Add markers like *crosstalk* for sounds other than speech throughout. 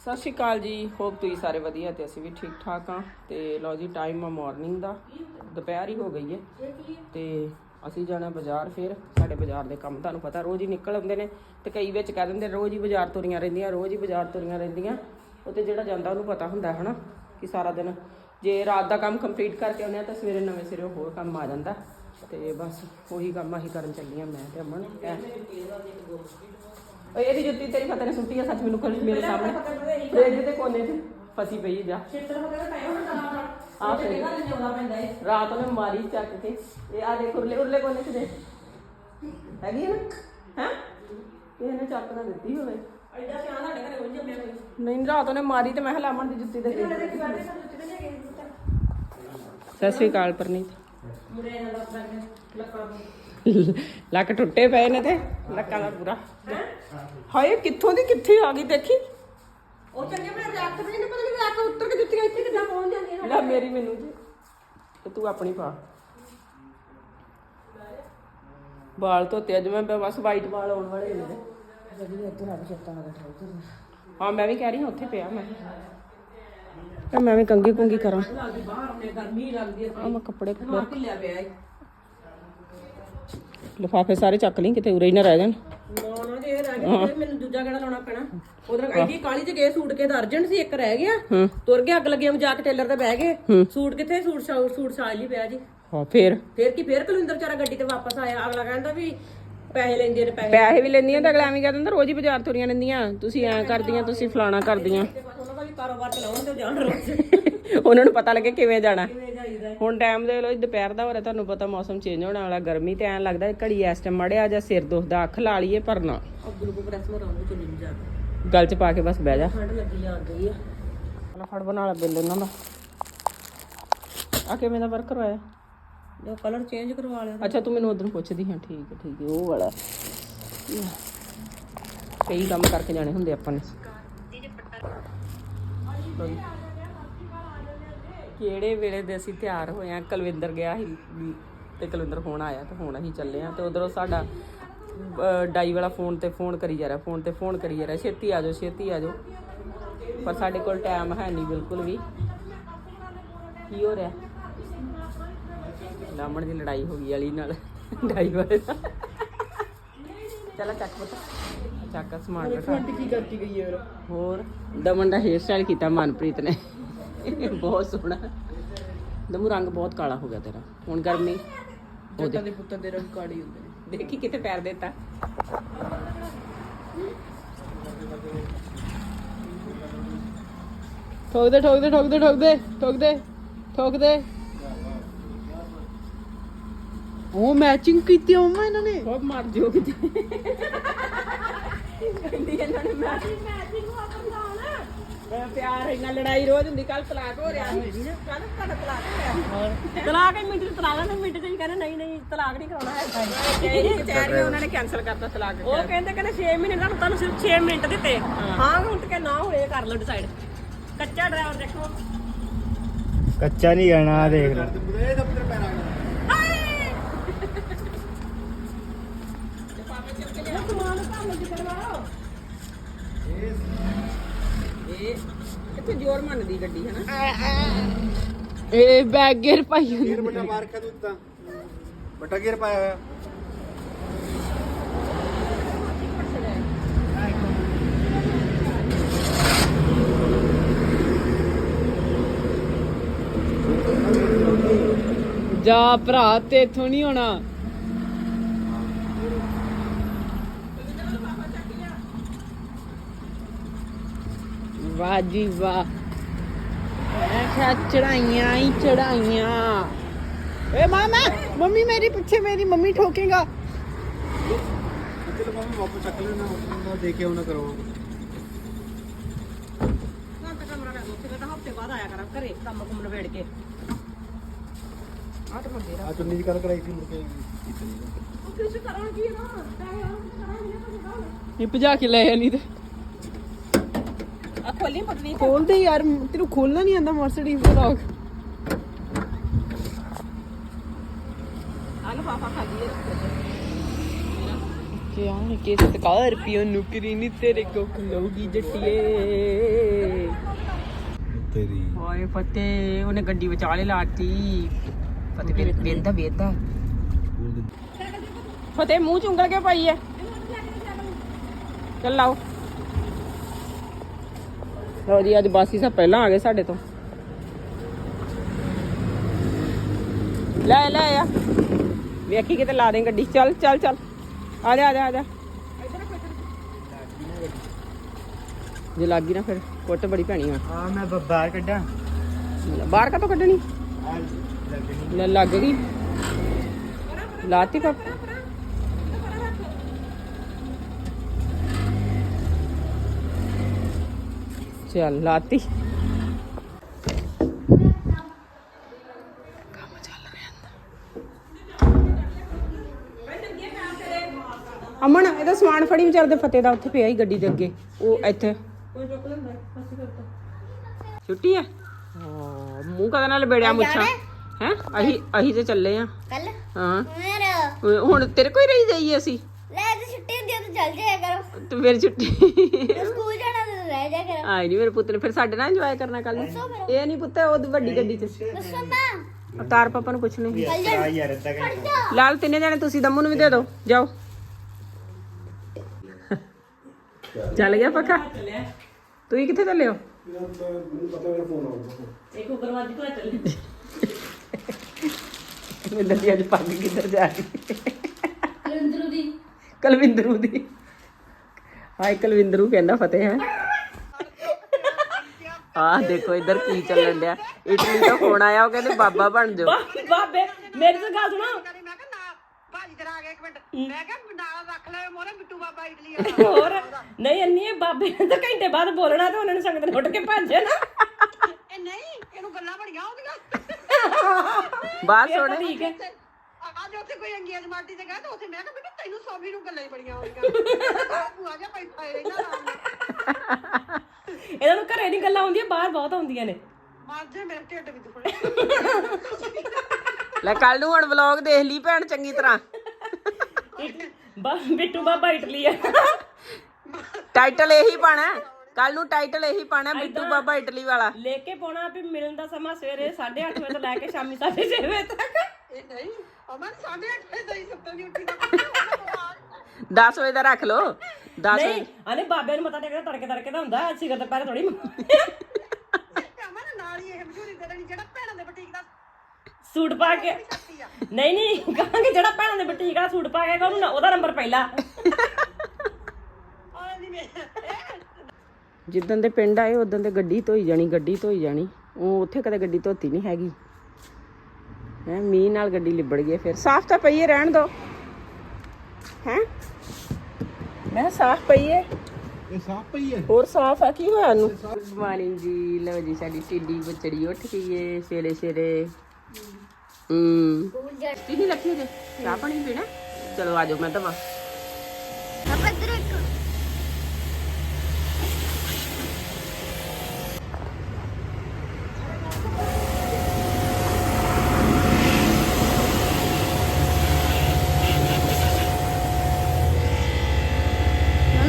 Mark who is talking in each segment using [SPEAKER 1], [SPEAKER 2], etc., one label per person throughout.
[SPEAKER 1] ਸਤਿ ਸ਼੍ਰੀ ਅਕਾਲ ਜੀ, ਹੋਪ ਤੁਸੀਂ ਸਾਰੇ ਵਧੀਆ ਤੇ ਅਸੀਂ ਵੀ ਠੀਕ ਠਾਕ ਆ ਤੇ ਲਓ ਜੀ ਟਾਈਮ ਆ ਮਾਰਨਿੰਗ ਦਾ, ਦੁਪਹਿਰ ਹੀ ਹੋ ਗਈ ਹੈ ਤੇ ਅਸੀਂ ਜਾਣਾ ਬਾਜ਼ਾਰ ਫਿਰ, ਸਾਡੇ ਬਾਜ਼ਾਰ ਦੇ ਕੰਮ ਤੁਹਾਨੂੰ ਪਤਾ ਰੋਜ਼ ਹੀ ਨਿਕਲ ਆਉਂਦੇ ਨੇ। ਤੇ ਕਈ ਵਿੱਚ ਕਹਿ ਦਿੰਦੇ, ਰੋਜ਼ ਹੀ ਬਾਜ਼ਾਰ ਤੁਰੀਆਂ ਰਹਿੰਦੀਆਂ, ਰੋਜ਼ ਹੀ ਬਾਜ਼ਾਰ ਤੁਰੀਆਂ ਰਹਿੰਦੀਆਂ। ਉਹ ਤੇ ਜਿਹੜਾ ਜਾਂਦਾ ਉਹਨੂੰ ਪਤਾ ਹੁੰਦਾ ਹੈ ਹਨਾ, ਕਿ ਸਾਰਾ ਦਿਨ ਜੇ ਰਾਤ ਦਾ ਕੰਮ ਕੰਪਲੀਟ ਕਰਕੇ ਆਉਂਦੇ ਆ ਤਾਂ ਸਵੇਰੇ ਨਵੇਂ ਸਿਰੇ ਹੋਰ ਕੰਮ ਆ ਜਾਂਦਾ। ਤੇ ਬਸ ਉਹੀ ਕੰਮ ਅਸੀਂ ਕਰਨ ਚੱਲੀਆਂ ਮੈਂ ਤੇ ਅਮਨ, ਐ। ਓਏ ਇਹਦੀ ਜੁੱਤੀ ਤੇਰੀ ਪਤਾ ਨਹੀਂ ਸੁੱਟੀ ਆ ਸੱਚ ਮੈਨੂੰ ਕੱਲ ਮੇਰੇ ਸਾਹਮਣੇ। ਫ੍ਰਿਜ ਦੇ ਕੋਨੇ 'ਚ ਫਸੀ ਪਈ ਜਾ ਰਾਤ ਉਹਨੇ ਮਾਰੀ ਚੱਕ ਕੇ। ਇਹ ਆ ਦੇਖ ਉਰਲੇ ਉਰਲੇ ਕੋਨੇ 'ਚ ਦੇ ਹੈਗੀ ਨਾ? ਹੈ? ਇਹਨੇ ਚੱਕ ਨਾ ਦਿੱਤੀ ਹੋਵੇ। ਨਹੀਂ ਰਾਤ ਉਹਨੇ ਮਾਰੀ ਤੇ ਮੈਂ ਹਲਾ ਅਮਨ ਦੀ ਜੁੱਤੀ ਦੇ ਸਤਿ ਸ਼੍ਰੀ ਅਕਾਲ ਪਰਨੀਤ। ਲੱਕ ਟੁੱਟੇ ਪਏ ਨੇ ਤੇ ਲੱਕਾਂ ਦਾ ਪੂਰਾ। ਹਾਏ ਕਿੱਥੋਂ ਦੀ ਕਿੱਥੇ ਆ ਗਈ ਦੇਖੀ?
[SPEAKER 2] ਉਹ ਚੰਗੇ ਬੜੇ ਰੱਖ ਦੇ ਨੇ ਪਤਾ ਨਹੀਂ ਰੱਖ ਉੱਤਰ ਕੇ ਜੁੱਤੀਆਂ ਇੱਥੇ ਕਿੱਦਾਂ ਪਹੁੰਚ ਜਾਂਦੀਆਂ
[SPEAKER 1] ਲੈ ਮੇਰੀ ਮੈਨੂੰ ਜੀ ਤੇ ਤੂੰ ਆਪਣੀ ਪਾ। ਵਾਲ ਧੋਤੇ ਅੱਜ ਮੈਂ ਬਸ ਵਾਈਟ ਵਾਲ ਆਉਣ ਵਾਲੇ ਨੇ।
[SPEAKER 2] ਜਿਹੜੀ ਇੱਧਰ ਆ ਚੇਤਾ ਆ ਗਿਆ
[SPEAKER 1] ਹਾਂ ਮੈਂ ਵੀ ਕਹਿ ਰਹੀ ਹਾਂ ਉੱਥੇ ਪਿਆ ਮੈਂ। ਤੇ ਮੈਂ ਵੀ ਕੰਗੀ ਕੁੰਗੀ ਕਰਾਂ
[SPEAKER 2] ਬਾਹਰ ਨੇ ਗਰਮੀ ਲੱਗਦੀ ਹੈ
[SPEAKER 1] ਆ ਮੈਂ ਕੱਪੜੇ
[SPEAKER 2] ਮਾਰ ਕੇ ਲਿਆ ਪਿਆ
[SPEAKER 1] ਲਿਫਾਫੇ ਸਾਰੇ ਚੱਕ ਲਈ ਕਿਤੇ ਉਰੇ ਹੀ ਨਾ ਰਹਿ ਜਾਣ।
[SPEAKER 2] ਨਾ ਨਾ ਜੇ ਇਹ ਰਹਿ ਗਿਆ ਫਿਰ ਮੈਨੂੰ ਦੂਜਾ ਕਿਹੜਾ ਲਾਉਣਾ ਪੈਣਾ? ਉਧਰ ਐਡੀ ਕਾਲੀ ਚ ਗਏ ਸੂਟ ਕੇ ਤਾਂ ਅਰਜੈਂਟ ਸੀ ਇੱਕ ਰਹਿ ਗਿਆ।
[SPEAKER 1] ਹੂੰ।
[SPEAKER 2] ਤੁਰ ਗਿਆ ਅੱਗ ਲੱਗਿਆ ਟੇਲਰ ਤੇ ਬਹਿ ਗਏ। ਸੂਟ ਕਿੱਥੇ? ਸੂਟ ਸ਼ਾ- ਸੂਟ ਸਾਲ ਲਈ ਪਿਆ ਜੀ।
[SPEAKER 1] ਹਾਂ ਫੇਰ?
[SPEAKER 2] ਫੇਰ ਕੀ ਫੇਰ ਕੁਲਿੰਦਰ ਗੱਡੀ ਤੇ ਵਾਪਸ ਆਇਆ। ਅਗਲਾ ਕਹਿੰਦਾ ਵੀ ਪੈਸੇ ਲੈਂਦੇ ਨੇ ਪੈਸੇ।
[SPEAKER 1] ਪੈਸੇ ਵੀ ਲੈਂਦੀਆਂ ਤਾਂ ਅਗਲਾ ਐਵੇਂ ਕਹਿ ਦਿੰਦਾ ਰੋਜ਼ ਹੀ ਬਾਜ਼ਾਰ ਤੁਰੀਆਂ ਰਹਿੰਦੀਆਂ। ਤੁਸੀਂ ਐਂ ਕਰਦੀਆਂ ਤੁਸੀਂ ਫਲਾਣਾ ਕਰਦੀਆਂ।
[SPEAKER 2] ਵੀ ਕਾਰੋਬਾਰ ਚਲਾਉਣ ਤੇ ਜਾਣ ਰੋਜ਼। *laughs*
[SPEAKER 1] ਉਹਨਾਂ ਨੂੰ ਪਤਾ ਲੱਗੇ ਕਿਵੇਂ ਜਾਣਾ।
[SPEAKER 2] ਕਿਵੇਂ ਜਾਈਦਾ
[SPEAKER 1] ਹੁਣ ਟਾਈਮ ਦੇ ਲੋ ਦੁਪਹਿਰ ਦਾ ਹੋ ਰਿਹਾ ਤੁਹਾਨੂੰ ਪਤਾ ਮੌਸਮ ਚੇਂਜ ਹੋਣ ਵਾਲਾ ਗਰਮੀ ਤੇ ਐਂ ਲੱਗਦਾ ਘੜੀ ਇਸ ਟਾਈਮ ਮੜਿਆ ਜਾਂ ਸਿਰ ਦੁਖਦਾ ਅੱਖ ਲਾ ਲਈਏ ਪਰ ਨਾ।
[SPEAKER 2] ਅਬਦੁਲ ਕੋ ਪ੍ਰੈਸ ਮਰਾਉਂਦੇ ਚੁੰਨੀ ਨੂੰ ਜਾ ਕੇ
[SPEAKER 1] ਗਲ ਚ ਪਾ ਕੇ ਬਸ ਬਹਿ ਜਾ।
[SPEAKER 2] ਠੰਡ ਲੱਗੀ ਆ
[SPEAKER 1] ਚਲੋ ਫੜ ਬਣਾ ਲਾ ਬਿੱਲ ਉਹਨਾਂ ਦਾ। ਆ ਕਿਵੇਂ ਦਾ ਵਰਕ ਕਰਵਾਇਆ?
[SPEAKER 2] ਜੋ ਕਲਰ ਚੇਂਜ ਕਰਵਾ ਲਿਆ।
[SPEAKER 1] ਅੱਛਾ ਤੂੰ ਮੈਨੂੰ ਉਧਰ ਪੁੱਛਦੀ ਹਾਂ ਠੀਕ ਹੈ ਠੀਕ ਹੈ ਉਹ ਵਾਲਾ। ਕਈ ਕੰਮ ਕਰਕੇ ਜਾਣੇ ਹੁੰਦੇ ਆਪਾਂ ਨੇ। ਕਿਹੜੇ ਵੇਲੇ ਦੇ ਅਸੀਂ ਤਿਆਰ ਹੋਏ ਆ ਕੁਲਵਿੰਦਰ ਗਿਆ ਸੀ ਵੀ ਤੇ ਕੁਲਵਿੰਦਰ ਹੁਣ ਆਇਆ ਤੇ ਹੁਣ ਅਸੀਂ ਚੱਲੇ ਆ ਤੇ ਉਧਰੋਂ ਸਾਡਾ ਅਹ, ਡਾਈ ਵਾਲਾ ਫੋਨ ਤੇ ਫੋਨ ਕਰੀ ਜਾ ਰਿਹਾ ਫੋਨ ਤੇ ਫੋਨ ਕਰੀ ਜਾ ਰਿਹਾ। ਛੇਤੀ ਆ ਜਾਓ ਛੇਤੀ ਆ ਜਾਓ। ਪਰ ਸਾਡੇ ਕੋਲ ਟਾਈਮ ਹੈ ਨਹੀਂ ਬਿਲਕੁਲ ਵੀ। ਕੀ ਹੋ ਰਿਹਾ? ਲਾਮਣ ਦੀ ਲੜਾਈ ਹੋ ਗਈ ਵਾਲੀ ਨਾਲ ਡਾਈ ਵਾਲੇ ਨਾਲ। ਚਲ ਚੱਕ ਪੁੱਤ। ਚੱਕ ਸਮਾਨ ਰੱਖਾ
[SPEAKER 2] ਕੀ ਕਰਤੀ ਗਈ ਹੈ
[SPEAKER 1] ਹੋਰ ਦਮਨ ਦਾ ਹੇਅਰ ਸਟਾਈਲ ਕੀਤਾ ਮਨਪ੍ਰੀਤ ਨੇ। ਬਹੁਤ ਸੋਹਣਾ। ਦਮੂ ਰੰਗ ਬਹੁਤ ਕਾਲਾ ਹੋ ਗਿਆ ਤੇਰਾ। ਹੁਣ ਗਰਮੀ
[SPEAKER 2] ਜੱਟਾਂ ਦੇ ਪੁੱਤਰ ਦੇ ਰੰਗ ਕਾੜੀ ਹੁੰਦੇ ਨੇ।
[SPEAKER 1] ਦੇਖੀ ਕਿਤੇ ਪੈਰ ਦੇਤਾ।
[SPEAKER 3] ਠੋਕ ਦੇ ਠੋਕ ਦੇ ਠੋਕ ਦੇ ਠੋਕ ਦੇ ਠੋਕ ਦੇ ਠੋਕ ਦੇ ਉਹ ਮੈਚਿੰਗ ਕੀਤੀ ਮੰਮਾ ਇਹਨਾਂ ਨੇ।
[SPEAKER 1] ਬਹੁਤ ਮਾਰ ਜੋ ਕਿਤੇ। ਕਹਿੰਦੀ ਇਹਨਾਂ ਨੇ ਮੈਂ ਮੈਂ ਪਿਆਰ ਇਹਨਾਂ ਲੜਾਈ ਰੋਜ਼ ਹੁੰਦੀ ਕੱਲ ਤਲਾਕ ਹੋ ਰਿਹਾ ਸੀ। ਕੱਲ ਤੁਹਾਡਾ ਤਲਾਕ ਹੋ ਰਿਹਾ।
[SPEAKER 2] ਤਲਾਕ ਹੀ ਮਿੰਟ ਚ ਤਲਾਕ ਨਾ ਮਿੰਟ ਚ ਹੀ ਕਹਿੰਦੇ ਨਹੀਂ ਨਹੀਂ ਤਲਾਕ ਨਹੀਂ ਕਰਾਉਣਾ ਹੈ।
[SPEAKER 1] ਇਹ ਕਚਹਿਰੀਆਂ ਉਹਨਾਂ ਨੇ ਕੈਨਸਲ ਕਰਤਾ ਤਲਾਕ।
[SPEAKER 2] ਉਹ ਕਹਿੰਦੇ ਕਹਿੰਦੇ 6 ਮਹੀਨੇ ਤੁਹਾਨੂੰ ਤੁਹਾਨੂੰ ਸਿਰਫ 6 ਮਿੰਟ ਦਿੱਤੇ। ਹਾਂ। ਹੁਣ ਤੇ ਨਾ ਹੋਏ ਕਰ ਲਓ ਡਿਸਾਈਡ ਕੱਚਾ ਡਰਾਈਵਰ ਦੇਖੋ।
[SPEAKER 4] ਕੱਚਾ ਨਹੀਂ ਜਾਣਾ ਦੇਖ ਲੈ
[SPEAKER 1] ਇਹ ਕਿੱਥੇ ਜ਼ੋਰ ਮੰਨਦੀ ਗੱਡੀ ਹੈ ਨਾ
[SPEAKER 3] ਇਹ ਬੈਗ ਗੇਰ ਪਾਈ ਹੋਈ।
[SPEAKER 4] ਗੇਰ ਬਟਾ ਮਾਰ ਕੇ ਤੂੰ ਤਾਂ। ਬਟਾ ਗੇਰ ਪਾਇਆ ਹੋਇਆ।
[SPEAKER 3] ਜਾ ਭਰਾ ਤੇ ਇਥੋਂ ਨਹੀਂ ਹੋਣਾ ਵਾਹ ਜੀ ਵਾਹ। ਮੈਂ ਕਿਹਾ ਚੜਾਈਆਂ ਹੀ ਚੜਾਈਆਂ ਏ ਮਾਮਾ ਮੰਮੀ ਮੇਰੀ ਪਿੱਛੇ ਮੇਰੀ ਮੰਮੀ ਠੋਕੇਗਾ।
[SPEAKER 4] ਚਲੋ ਮਾਮਾ ਵਾਪਸ ਚੱਕ ਲੈਣਾ ਉਹਨਾਂ ਦੇ ਕੇ ਉਹਨਾਂ ਕਰੋ।
[SPEAKER 2] ਨਾ ਤਾਂ ਕਮਰਾ ਰੱਖ ਉੱਥੇ ਤਾਂ ਹਫ਼ਤੇ ਬਾਅਦ ਆਇਆ ਕਰਾਂ ਘਰੇ ਕੰਮ ਕੁੰਮ ਨਵੇੜ ਕੇ। ਤਾਂ ਮੰਦੇ
[SPEAKER 4] ਆ ਚੁੰਨੀ ਦੀ ਕਰ ਕਰਾਈ ਸੀ ਮੁੜ ਕੇ।
[SPEAKER 2] ਉਹ ਕਿਸ ਕਰਾਂ ਕੀ ਨਾ ਪੈਸੇ ਆਉਣ ਕਰਾਂਗੇ ਨਾ
[SPEAKER 3] ਇਹ ਭਜਾ ਕੇ ਲੈ ਤੇ।
[SPEAKER 2] ਖੋਲੀ ਪਤਨੀ
[SPEAKER 3] ਖੋਲਦੇ ਯਾਰ ਤੈਨੂੰ ਖੋਲਣਾ ਨਹੀਂ ਆਂਦਾ ਮਰਸੀਡੀਜ਼ ਦਾ ਲੌਕ
[SPEAKER 2] ਆ ਲਫਾਫਾ ਖਾਲੀ ਹੈ
[SPEAKER 5] ਕਿਆ ਕਿ ਸਤਕਾਰ ਨੁਕਰੀ ਨਹੀਂ ਤੇਰੇ ਕੋ ਖਲੋਗੀ ਜੱਟੀਏ।
[SPEAKER 6] ਤੇਰੀ।
[SPEAKER 1] ਓਏ ਫਤਿਹ ਉਹਨੇ ਗੱਡੀ ਵਿਚਾਲੇ ਲਾਤੀ। ਵੇਂਦਾ ਵੇਂਦਾ ਫਤਿਹ ਮੂੰਹ ਚ ਉਂਗਲ ਕੇ ਪਾਈ ਐ। ਚੱਲ ਲਾਓ ਲਓ ਜੀ ਅੱਜ ਬਾਸੀ ਸਾਹਿਬ ਪਹਿਲਾਂ ਆ ਗਏ ਸਾਡੇ ਤੋਂ। ਲੈ ਲੈ ਆ। ਵੇਖੀ ਕਿਤੇ ਲਾ ਦੇ ਗੱਡੀ। ਚੱਲ ਚੱਲ ਚੱਲ। ਆ ਜਾ ਆ ਜਾ ਆ ਜਾ। ਜੇ ਲੱਗ ਗਈ ਨਾ ਫਿਰ ਕੁੱਟ ਬੜੀ ਪੈਣੀ ਆ।
[SPEAKER 6] ਆ ਮੈਂ ਬਾਹਰ ਕੱਢਾਂ।
[SPEAKER 1] ਬਾਹਰ ਕੱਢਣੀ?
[SPEAKER 6] ਆ ਲੱਗਣੀ
[SPEAKER 1] ਲੈ ਲੱਗ ਗਈ। ਲਾਤੀ ਪਾਪਾ ਚੱਲ ਲਾਤੀ। ਕੰਮ ਚੱਲ ਰਿਹਾ ਅੰਦਰ ਅਮਨ ਇਹਦਾ ਸਮਾਨ ਫੜੀ ਵਿਚਾਰ ਦੇ ਫਤਿਹ ਦਾ ਉੱਥੇ ਪਿਆ ਹੀ ਗੱਡੀ ਦੇ ਅੱਗੇ। ਉਹ ਇੱਥੇ। ਛੁੱਟੀ ਹੈ ਹਾਂ ਮੂੰਹ ਕਦੇ ਨਾਲ ਬੇੜਿਆ ਮੁੱਛਾਂ? ਹੈ? ਅਹੀ ਅਹੀ ਤੇ ਚੱਲੇ ਆ।
[SPEAKER 7] ਕੱਲ?
[SPEAKER 1] ਹਾਂ। ਹੁਣ ਤੇਰੇ ਕੋਈ ਰਹੀ ਜਾਈਏ ਅਸੀਂ।
[SPEAKER 7] ਲੈ ਤੇ ਛੁੱਟੀ ਹੁੰਦੀ ਆ ਤਾਂ ਚੱਲ ਜਾਇਆ ਕਰੋ।
[SPEAKER 1] ਤੇ ਮੇਰੀ ਛੁੱਟੀ।
[SPEAKER 7] ਸਕੂਲ ਰਹਿ ਜਾ ਕਰੋ।
[SPEAKER 1] ਆਈ ਨਹੀਂ ਮੇਰੇ ਪੁੱਤ ਨੇ ਫਿਰ ਸਾਡੇ ਨਾਲ ਇੰਜੋਏ ਕਰਨਾ ਕੱਲ ਇਹ ਨਹੀਂ ਪੁੱਤ ਉਹ ਵੱਡੀ ਗੱਡੀ 'ਚ।
[SPEAKER 7] ਦੱਸੋ ਮੈਂ
[SPEAKER 1] ਅਵਤਾਰ ਪਾਪਾ ਨੂੰ ਪੁੱਛਣੇ
[SPEAKER 6] ਆ ਯਾਰ ਅੱਧਾ ਘੰਟਾ
[SPEAKER 1] ਲਾਲ ਤਿੰਨੇ ਜਣੇ ਤੁਸੀਂ ਦਮੂ ਨੂੰ ਵੀ ਦੇ ਦਿਓ ਜਾਓ। ਚੱਲ ਗਿਆ ਪੱਕਾ? ਤੁਸੀਂ ਕਿੱਥੇ ਚੱਲੇ ਹੋ?
[SPEAKER 8] ਇੱਕ ਚੱਲੇ।
[SPEAKER 1] ਦੀ ਅੱਜ ਪੱਗ ਕਿੱਧਰ ਜਾ ਰਹੀ
[SPEAKER 7] ਕਲੰਦਰੂ ਦੀ।
[SPEAKER 1] ਕਲਵਿੰਦਰੂ ਦੀ। ਹਾਏ ਕਲਵਿੰਦਰੂ ਕਹਿੰਦਾ ਫਤਿਹ ਹੈ। ਆਹ ਦੇਖੋ ਇੱਧਰ ਕੀ ਚੱਲਣ ਡਿਆ। ਇਟਲੀ ਤੋਂ ਫੋਨ ਆਇਆ ਉਹ ਕਹਿੰਦੇ ਬਾਬਾ ਬਣ ਜਾਓ।
[SPEAKER 8] ਬਾ- ਬਾਬੇ ਮੇਰੀ ਤਾਂ ਗੱਲ ਸੁਣੋ। ਹੋਰ ਨਹੀਂ ਅੰਨੀ ਇਹ ਬਾਬੇ ਨੇ ਤਾਂ ਘੰਟੇ ਬਾਅਦ ਬੋਲਣਾ ਤੇ ਉਹਨਾਂ ਨੇ ਸੰਗਤ ਨੇ ਉੱਠ ਕੇ ਭੱਜ ਜਾਣਾ।
[SPEAKER 1] ਬਾਤ
[SPEAKER 8] ਫਿਰ
[SPEAKER 1] ਸੁਣ
[SPEAKER 8] ਤਾਂ ਠੀਕ ਹੈ।
[SPEAKER 9] ਅੱਜ ਉੱਥੇ ਕੋਈ ਅੰਗੇਜਮੈਂਟ ਤੇ ਗਿਆ ਤਾਂ ਉੱਥੇ ਮੈਂ ਕਿਹਾ ਬੇਟਾ ਤੈਨੂੰ ਸੋਭੀ ਨੂੰ ਗੱਲਾਂ ਹੀ ਬੜੀਆਂ ਹੋਣਗੀਆਂ ਭੂਆ ਜਾ ਬੈਠਾ ਹੈ ਰਹਿਣਾ ਆਰਾਮ ਨਾਲ
[SPEAKER 8] ਇਹਨਾਂ ਨੂੰ ਘਰੇ ਦੀ ਗੱਲਾਂ ਹੁੰਦੀਆਂ ਬਾਹਰ ਬਹੁਤ ਆਉਂਦੀਆਂ ਨੇ।
[SPEAKER 9] ਮਰ ਜਾ ਮੇਰੇ ਢਿੱਡ ਵੀ ਦੁਖਣੇ
[SPEAKER 1] ਲੈ ਕੱਲ ਨੂੰ ਹੁਣ ਵਲੌਗ ਦੇਖ ਲਈ ਭੈਣ ਚੰਗੀ ਤਰ੍ਹਾਂ।
[SPEAKER 8] ਬਾ ਬਿੱਟੂ ਬਾਬਾ ਇਟਲੀ ਆ।
[SPEAKER 1] ਟਾਈਟਲ ਇਹੀ ਪਾਣਾ ਕੱਲ ਨੂੰ ਟਾਈਟਲ ਇਹੀ ਪਾਣਾ ਬਿੱਟੂ ਬਾਬਾ ਇਟਲੀ ਵਾਲਾ।
[SPEAKER 8] ਲੈ ਕੇ ਪਾਉਣਾ ਵੀ ਮਿਲਣ ਦਾ ਸਮਾਂ ਸਵੇਰੇ 8:30 ਵਜੇ ਤੋਂ ਲੈ ਕੇ ਸ਼ਾਮੀ 6:30 ਵਜੇ ਤੱਕ।
[SPEAKER 9] ਇਹ ਨਹੀਂ। ਅਮਨ ਸਾਡੇ ਅੱਠੇ ਦਈ ਸੱਤਾਂ ਦੀ ਉੱਠੀ ਦਾ
[SPEAKER 1] 10 ਵਜੇ ਦਾ ਰੱਖ ਲਓ। 10
[SPEAKER 8] ਨਹੀਂ ਆਨੇ ਬਾਬੇ ਨੂੰ ਮਤਾ ਟੇਕਦਾ ਤੜਕੇ ਤੜਕੇ ਦਾ ਹੁੰਦਾ ਸਿਗਰ ਤੋਂ ਪਹਿਲੇ ਥੋੜੀ
[SPEAKER 9] ਅਮਨ ਨਾਲ ਹੀ ਇਹ ਮਸ਼ਹੂਰੀ ਦੇ ਦੇਣੀ ਜਿਹੜਾ ਭੈਣਾਂ ਦੇ ਬੁਟੀਕ ਦਾ
[SPEAKER 8] ਸੂਟ ਪਾ ਕੇ।
[SPEAKER 9] ਆ।
[SPEAKER 8] ਨਹੀਂ ਨਹੀਂ ਕਹਾਂਗੇ ਜਿਹੜਾ ਭੈਣਾਂ ਦੇ ਬੁਟੀਕ ਵਾਲਾ ਸੂਟ ਪਾ ਕੇ ਆਏਗਾ ਉਹਨੂੰ ਨਾ- ਉਹਦਾ ਨੰਬਰ ਪਹਿਲਾ।
[SPEAKER 9] ਆ ਨਹੀਂ ਮੈਂ
[SPEAKER 1] ਜਿੱਦਣ ਦੇ ਪਿੰਡ ਆਏ ਉਦੋਂ ਤੇ ਗੱਡੀ ਧੋਈ ਜਾਣੀ ਗੱਡੀ ਧੋਈ ਜਾਣੀ। ਉਹ ਉੱਥੇ ਕਦੇ ਗੱਡੀ ਧੋਤੀ ਨਹੀਂ ਹੈਗੀ। ਹੈ ਮੀਂਹ ਨਾਲ ਗੱਡੀ ਲਿਬੜ ਗਈ ਫਿਰ। ਸਾਫ਼ ਤਾਂ ਪਈ ਹੈ ਰਹਿਣ ਦੋ। ਹੈ? ਮੈਂ ਸਾਫ਼ ਪਈ ਹੈ।
[SPEAKER 6] ਇਹ ਸਾਫ਼ ਪਈ ਹੈ?
[SPEAKER 1] ਹੋਰ ਸਾਫ਼ ਹੈ ਕੀ ਹੋਇਆ ਨੂੰ ਗੁੱਡ ਮਾਰਨਿੰਗ ਜੀ। ਲਓ ਜੀ ਸਾਡੀ ਟਿੱਡੀ ਬੱਚੜੀ ਉੱਠ ਗਈ ਏ ਸਵੇਰੇ ਸਵੇਰੇ। ਹੂੰ। ਤੁਸੀਂ ਲੱਖੀ ਜੇ। ਚਾਹ ਪਾਣੀ ਪੀਣਾ? ਚਲੋ ਆਜੋ ਮੈਂ ਦਵਾ
[SPEAKER 7] ਆਪਾਂ ਇੱਧਰ ਇੱਕ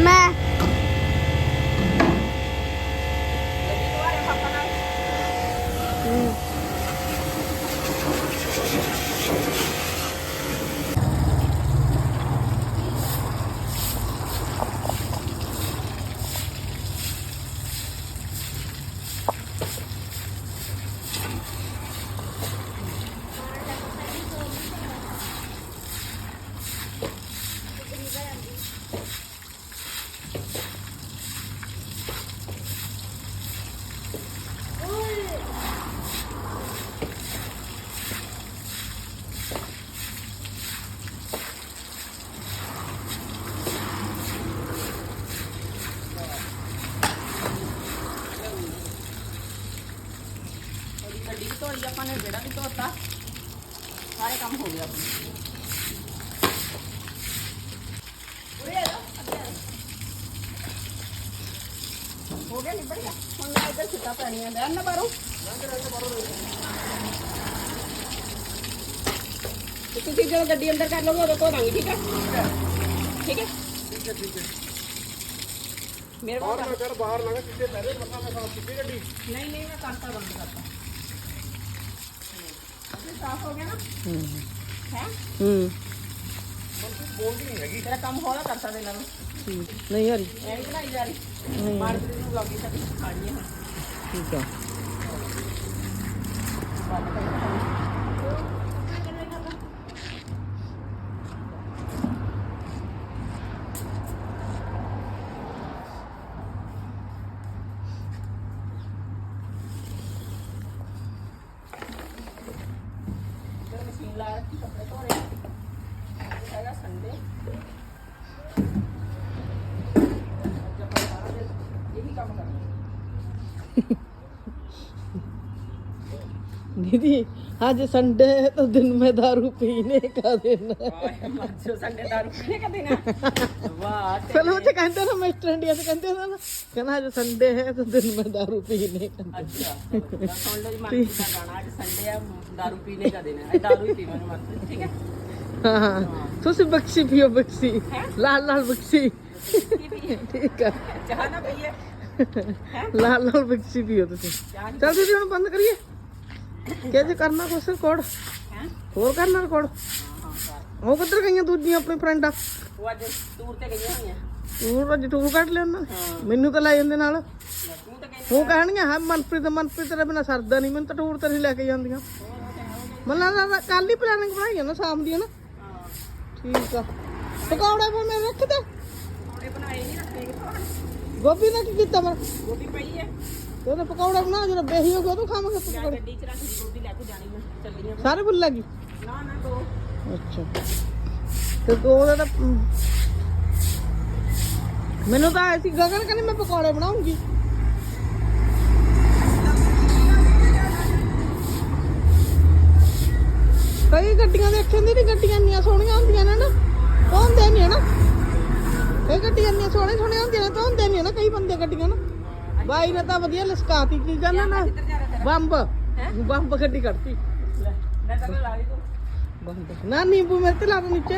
[SPEAKER 7] ਮੈਂ
[SPEAKER 1] ਗੱਡੀ ਵੀ ਧੋਲੀ ਆਪਾਂ ਨੇ ਜਿਹੜਾ ਵੀ ਧੋਤਾ ਸਾਰੇ ਕੰਮ ਹੋ ਗਿਆ ਆਪਣੇ ਹੋ ਗਿਆ ਨਿਬੜ ਗਿਆ। ਹੁਣ ਮੈਂ ਇੱਧਰ ਛਿੱਟਾ ਪੈਣੀਆਂ ਲੈਣ ਨਾ ਬਾਰੋ ਤੇ ਤੁਸੀਂ ਜਦੋਂ ਗੱਡੀ ਅੰਦਰ ਕਰ ਲਓਗੇ ਉਦੋਂ ਧੋ ਦਾਂਗੇ ਠੀਕ ਆ? ਠੀਕ ਹੈ ਮੇਰੇ ਕੋਲ
[SPEAKER 4] ਬਾਹਰ ਨਾ ਕਰ ਬਾਹਰ ਨਾ ਕਿੱਥੇ ਪਹਿਲੇ ਮੱਥਾ ਮੈਂ ਸਾਫ਼ ਕੀਤੀ ਗੱਡੀ।
[SPEAKER 1] ਨਹੀਂ ਨਹੀਂ ਮੈਂ ਕਰਤਾ ਬੰਦ ਕਰਤਾ। ਇਹ ਸਾਫ਼ ਹੋ ਗਿਆ ਨਾ? ਹੈ।
[SPEAKER 5] ਹੂੰ?
[SPEAKER 1] ਤੇਰਾ ਕੰਮ ਹੌਲਾ ਕਰ ਸਕਦੇ ਇਹਨਾਂ ਨੂੰ।
[SPEAKER 5] ਠੀਕ ਨਹੀਂ ਹਰੀ
[SPEAKER 1] ਬਣਾਈ ਜਾ ਰਹੀ ਮਾਰਕੀਟ ਨੂੰ ਲੱਗੀ ਸਾਡੀ ਖਾਣੀ ਹੈ
[SPEAKER 5] ਠੀਕ ਆ
[SPEAKER 1] ਫਿਰ ਮਸ਼ੀਨ ਲਾ ਰੱਖੀ ਕੱਪੜੇ ਧੋ ਰਹੇ ਅੱਜ ਹੈਗਾ ਸੰਡੇ ਅੱਜ ਆਪਾਂ ਸਾਰਾ ਦਿਨ ਇਹੀ ਕੰਮ ਕਰਨਾ
[SPEAKER 5] दीदी आज संडे है तो दिन में दारू पीने का दिन है
[SPEAKER 1] ਮੱਝੋ ਸੰਡੇ ਦਾਰੂ ਪੀਣੇ ਕਾ ਦੇਣਾ ਵਾਹ ਤੇ
[SPEAKER 5] चलो मुझे कहते हैं ना मास्टर इंडिया से कहते हैं ना कहना आज संडे है तो दिन में दारू पीने का दिन
[SPEAKER 1] ਅੱਛਾ ਤਾਂ ਸੁਣ ਲਓ ਜੀ ਮਾਰਕੀਟ ਦਾ ਗਾਣਾ ਅੱਜ ਸੰਡੇ ਆ ਦਾਰੂ ਪੀਣੇ ਕਾ ਦਿਨ ਹੈ ਅੱਜ ਦਾਰੂ ਹੀ ਪੀਵਾਂਗੇ ਮਾਰਕੀਟ ਠੀਕ ਹੈ
[SPEAKER 5] हाँ हाँ तुसी बक्सी पियो बक्सी लाल लाल बक्सी ठीक है
[SPEAKER 1] ਚਾਹ ਨਾ ਪੀਏ
[SPEAKER 5] लाल लाल बक्सी पियो तुसी चल दीदी हम बंद करिए ਕਿਹਦੇ ਕਰਨਾ ਕੁਛ?
[SPEAKER 1] ਰਿਕਾਰਡ
[SPEAKER 5] ਹੋਰ ਕਰਨਾ ਰਿਕਾਰਡ ਉਹ ਕਿੱਧਰ ਗਈਆਂ ਦੂਜੀਆਂ ਆਪਣੀ ਫਰੈਂਡਾਂ
[SPEAKER 1] ਉਹ ਅੱਜ ਟੂਰ ਤੇ ਗਈਆਂ ਹੋਈਆਂ।
[SPEAKER 5] ਟੂਰ ਅੱਜ ਟੂਰ ਕੱਢ ਲਿਆ ਮੈਨੂੰ ਤਾਂ ਲੈ ਉਹ ਕਹਿਣਗੀਆਂ ਹਾਂ ਮਨਪ੍ਰੀਤ ਮਨਪ੍ਰੀਤ ਤੇਰੇ ਬਿਨਾ ਸਰਦਾ ਨਹੀਂ ਮੈਨੂੰ ਤਾਂ ਟੂਰ ਤੇ ਲੈ ਕੇ ਜਾਂਦੀਆਂ। ਮੱਲਾ ਦਾ ਕੱਲ ਹੀ ਪਲਾਨਿੰਗ ਬਣਾਈ ਆ ਨਾ ਸ਼ਾਮ ਦੀ ਨਾ। ਠੀਕ ਆ। ਪਕੌੜਾ ਫਿਰ ਮੈਂ ਰੱਖ
[SPEAKER 1] ਦੇ ਪਕੌੜੇ ਬਣਾਏ ਨਹੀਂ ਰੱਖੇ
[SPEAKER 5] ਗੋਭੀ ਨਾਲ ਕੀ ਕੀਤਾ ਮੈਂ?
[SPEAKER 1] ਗੋਭੀ ਪਈ ਹੈ।
[SPEAKER 5] ਤੇ ਉਹਦੇ ਪਕੌੜੇ ਬਣਾ ਜਦੋਂ ਬੇਹੀ ਹੋ ਗਿਆ ਉਹ ਖਾਵਾਂਗੇ
[SPEAKER 1] ਜਾਂ
[SPEAKER 5] ਪਕੌੜੇ?
[SPEAKER 1] ਗੱਡੀ ਚ ਰੱਖ ਦੀ ਗੋਭੀ ਲੈ ਕੇ ਜਾਣੀ ਮੈਂ ਚੱਲੀਆਂ
[SPEAKER 5] ਸਾਰੇ ਭੁੱਲ ਲੱਗੀ
[SPEAKER 1] ਨਾ ਨਾ ਦੋ।
[SPEAKER 5] ਅੱਛਾ। ਤੇ ਦੋ ਦਾ ਤਾਂ ਅਮ, ਮੈਨੂੰ ਤਾਂ ਐਸੀ ਗਗਨ ਕਹਿੰਦੀ ਮੈਂ ਪਕੌੜੇ ਬਣਾਉਂਗੀ। ਕਈ ਗੱਡੀਆਂ ਦੇਖਣ ਦੀ ਨੀ ਗੱਡੀਆਂ ਇੰਨੀਆਂ ਸੋਹਣੀਆਂ ਹੁੰਦੀਆਂ ਨੇ ਨਾ ਧੋਂਦੇ ਨਹੀਂ ਨਾ। ਕਈ ਗੱਡੀਆਂ ਇੰਨੀਆਂ ਸੋਹਣੀਆਂ ਸੋਹਣੀਆਂ ਹੁੰਦੀਆਂ ਨੇ ਧੋਂਦੇ ਨਹੀਂ ਨਾ ਕਈ ਬੰਦੇ ਗੱਡੀਆਂ ਨਾ। ਬਾਈ ਨੇ ਤਾਂ ਵਧੀਆ ਲਸਕਾਤੀ ਕੀ ਕਹਿੰਦਾ ਨਾ? ਬੰਬ। ਬੰਬ ਗੱਡੀ ਕੱਢਤੀ।
[SPEAKER 1] ਲੈ ਤਾਂ ਲਾ ਲਈ ਤੂੰ।
[SPEAKER 5] ਬੰਦ ਨਾ ਨਿੰਬੂ ਮਿਰਚ ਲਾ ਦੋ ਨੀਚੇ।